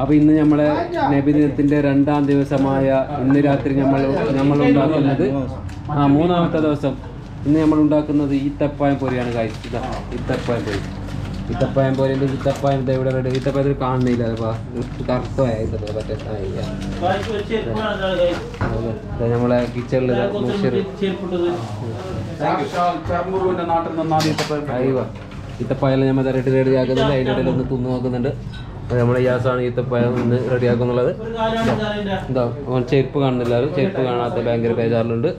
അപ്പൊ ഇന്ന് നമ്മളെ നബിദിനത്തിന്റെ രണ്ടാം ദിവസമായ ഇന്ന് രാത്രി നമ്മൾ നമ്മൾ ഉണ്ടാക്കുന്നത് ആ മൂന്നാമത്തെ ദിവസം ഇന്ന് നമ്മൾ ഉണ്ടാക്കുന്നത് ഈത്തപ്പായം പൊരിയാണ് കാര്യം ഇതാ ഈത്തപ്പായം പൊരി. ഈത്തപ്പായം പൊരിന്റെ ഈത്തപ്പായം ഇതാ ഇവിടെ റെഡി. ഈത്തപ്പായത്തിൽ കാണുന്നില്ല അതിപ്പോ കറുത്തമായ ഇല്ല. ഇതാ. നമ്മളെ കിച്ചണിൽ ഈത്തപ്പായം നമ്മൾ റെഡി റെഡി ആക്കുന്നുണ്ട്. അതിന്റെ ഇടയിൽ ഒന്ന് തിന്നു നോക്കുന്നുണ്ട്. നമ്മളെ ഗ്യാസാണ് ഈ ഇന്ന് റെഡിയാക്കുന്നുള്ളത് എന്താ അവൻ ചെരുപ്പ് കാണുന്നില്ല അത് ചെരുപ്പ് കാണാത്ത ഭയങ്കര ബേജാറിലുണ്ട്.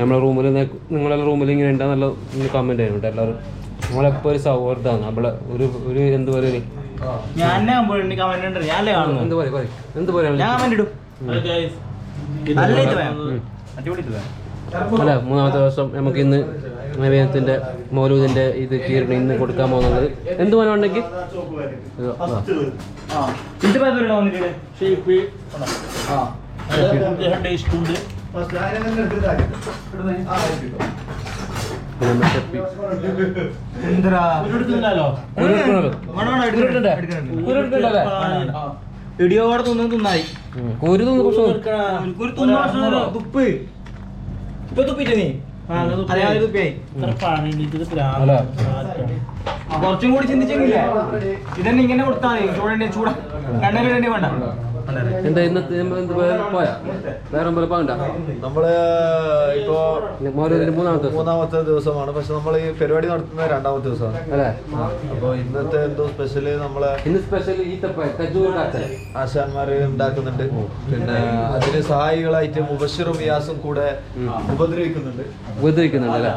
നമ്മളെ റൂമിൽ നിങ്ങളെ റൂമിൽ ഇങ്ങനെ ഉണ്ടാകുന്ന നല്ല കമന്റ് ചെയ്യുന്നുണ്ട് എല്ലാവരും. നമ്മളെപ്പോൾ ഒരു സൗഹൃദമാണ്. നമ്മളെ ഒരു ഒരു എന്ത് പറയുക ഉണ്ട് എന്ത് പറയും പറയും എന്ത് പറയാ അല്ല മൂന്നാമത്തെ ദിവസം നമുക്ക് ഇന്ന് നവീനത്തിന്റെ മൗലൂദിന്റെ ഇത് കീറിന് ഇന്ന് കൊടുക്കാൻ പോകുന്നത്. എന്ത് മോനെ ഉണ്ടെങ്കിൽ? ഇടിയോടെ തിന്നു തിന്നായി. ഒരു ഒരു തിന്നു തുപ്പ് ഇപ്പൊ തുപ്പിട്ട് നീ? തുപ്പിയായി. കുറച്ചും കൂടി ചിന്തിച്ചെങ്കിലേ ഇതന്നെ ഇങ്ങനെ കൊടുത്താൽ ചൂടണ്ടേ ചൂട രണ്ടര രണ്ടേ വേണ്ട എന്താ ഇന്നത്തെ എന്ത് പോയാ? വേറെ പോലെ പോകണ്ട നമ്മൾ ഇപ്പോ മൂന്നാമത്തെ മൂന്നാമത്തെ ദിവസമാണ്. പക്ഷെ നമ്മൾ ഈ പരിപാടി നടത്തുന്നത് രണ്ടാമത്തെ ദിവസമാണ്. അല്ലേ? അപ്പൊ ഇന്നത്തെ എന്തോ സ്പെഷ്യൽ നമ്മളെ ഇന്ന് സ്പെഷ്യൽ ആശാന്മാര് ഉണ്ടാക്കുന്നുണ്ട്. പിന്നെ അതിന് സഹായികളായിട്ട് മുബഷിറും വ്യാസും കൂടെ ഉപദ്രവിക്കുന്നുണ്ട്. ഉപദ്രവിക്കുന്നുണ്ട് അല്ലേ.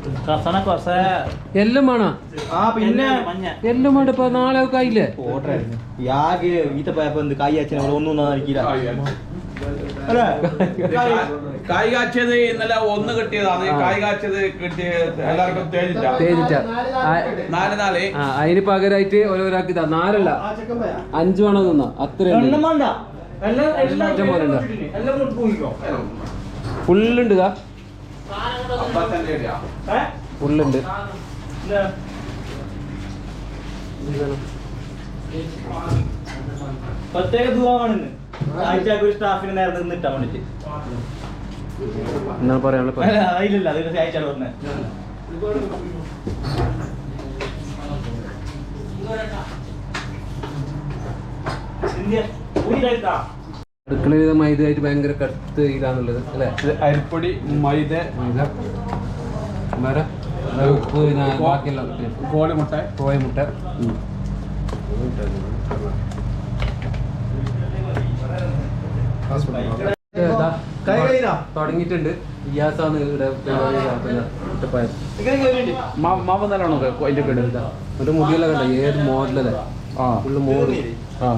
അതാ അതാ കസന കൊറച്ച എല്ലാം വേണോ? ആ പിന്നെ മഞ്ഞ. എല്ലാം വേണ്ട ഇപ്പൊ നാളെ ഒക്കെ ആയില്ലേ? യാഗ് ഈത്തപ്പയപ്പോ എന്ത് കായ് അച്ഛനെ ഒന്നും ഒന്നും അല്ലേ? കായ് കാച്ചത് ഇന്നലെ ഒന്ന് കിട്ടിയതാണ്. ഈ കായ് കാച്ചത് കിട്ടിയ എല്ലാവർക്കും തേഞ്ഞില്ല തേജിച്ച നാല് നാല്. ആ അതിന് പകരമായിട്ട് ഓരോരാൾക്ക് ഇതാ. നാലല്ല. അഞ്ചു വേണം തന്ന അത്ര ഫുള്ളുണ്ട് ഇതാ. ഇല്ല. പ്രത്യേക ദുവാണെന്ന് ആഴ്ചക്ക് ഒരു സ്റ്റാഫിന് നേരത്തെ നിന്നിട്ടാ വേണ്ടിട്ട്. എന്നാണ് പറയാനുള്ള ഇപ്പൊ? അതിലില്ല അത് ആഴ്ച പറഞ്ഞത് അടുക്കളയിൽ മൈദ ആയിട്ട് ഭയങ്കര കടുത്ത് ഇതാന്നുള്ളത് അല്ലേ? അരിപ്പൊടി മൈദ മൈദ വേറെ ഉപ്പ് ബാക്കിയെല്ലാം. കോഴിമുട്ട. കോഴിമുട്ട? തുടങ്ങിയിട്ടുണ്ട്. ഇയാസാണ് ഇവിടെ മാവ് നല്ലോണം അതിന്റെ കേട് ഒരു മുടിയെല്ലാം കണ്ട? ഏത് മോഡലല്ലേ ഫുള്ള് ആ.